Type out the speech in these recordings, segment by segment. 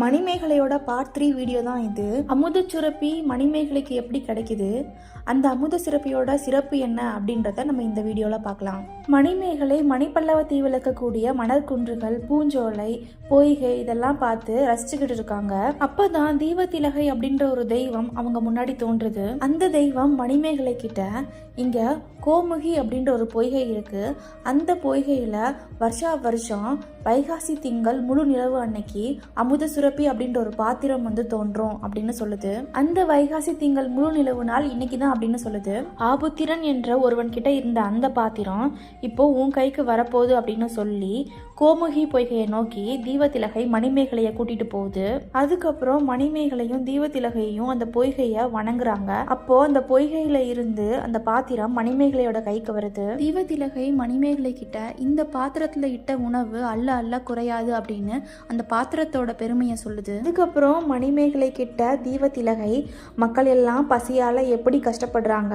மணிமேகலையோட part three video தான் இது. அமுத சுரப்பி மணிமேகலைக்கு எப்படி கிடைக்குது? அந்த அமுத சுரப்பியோட சிறப்பு என்ன அப்படின்றத நம்ம இந்த வீடியோவில் பார்க்கலாம். மணிமேகலை மணிப்பல்லவ தீவில் இருக்கக்கூடிய மணற்குன்றுகள் பூஞ்சோலை பொய்கை இதெல்லாம் பார்த்து ரசிச்சுக்கிட்டு இருக்காங்க. அப்பதான் தீபத்திலகை அப்படின்ற ஒரு தெய்வம் அவங்க முன்னாடி தோன்றுது. அந்த தெய்வம் மணிமேகலை கிட்ட இங்க கோமுகி அப்படின்ற ஒரு பொய்கை இருக்கு. அந்த பொய்கையில வருஷா வருஷம் வைகாசி திங்கள் முழு நிலவு அன்னைக்கு அமுத சுரப்பி அப்படின்ற ஒரு பாத்திரம் வந்து தோன்றும் அப்படின்னு சொல்லுது. அந்த வைகாசி திங்கள் முழு நிலவு நாள் இன்னைக்கு தான் அப்படின்னு சொல்லுது. ஆபுத்திரன் என்ற ஒருவன் கிட்ட இருந்த அந்த பாத்திரம் இப்போ உன் கைக்கு வரப்போகுது அப்படின்னு சொல்லி கோமுகி பொய்கையை நோக்கி தீபத்திலகை மணிமேகலையை கூட்டிட்டு போகுது. அதுக்கப்புறம் மணிமேகலையும் தீபத்திலகையும் அந்த பொய்கையை வணங்குறாங்க. அப்போ அந்த பொய்கையில இருந்து அந்த பாத்திரம் மணிமேகலையோட கைக்கு வருது. தீபத்திலகை மணிமேகலை கிட்ட இந்த பாத்திரத்துல இட்ட உணவு அல்ல அல்ல குறையாது அப்படின்னு அந்த பாத்திரத்தோட பெருமையை சொல்லுது. அதுக்கப்புறம் மணிமேகலை கிட்ட தீபத்திலகை மக்கள் எல்லாம் பசியால் எப்படி கஷ்டப்படுறாங்க?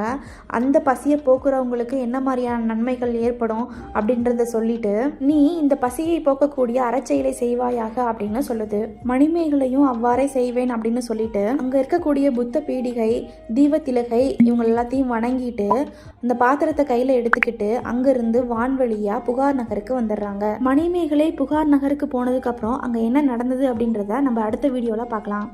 அந்த பசியை போக்குறவங்களுக்கு என்ன மாதிரியான நன்மைகள் ஏற்படும் அப்படின்றத சொல்லிட்டு நீ இந்த பசியை போக்கக்கூடிய அறச்செயலை செய்வாயாக அப்படின்னு சொல்லுது. மணிமேகலையும் அவ்வாறே செய்வேன் அப்படின்னு சொல்லிட்டு அங்கே இருக்கக்கூடிய புத்த பீடிகை தீபத்திலகை இவங்க எல்லாத்தையும் வணங்கிட்டு இந்த பாத்திரத்தை கையில் எடுத்துக்கிட்டு அங்கிருந்து வான்வழியா புகார் நகருக்கு வந்துடுறாங்க. மணிமேகலை புகார் நகருக்கு போனதுக்கப்புறம் அங்கே என்ன நடந்தது அப்படின்றத நம்ம அடுத்த வீடியோவில் பார்க்கலாம்.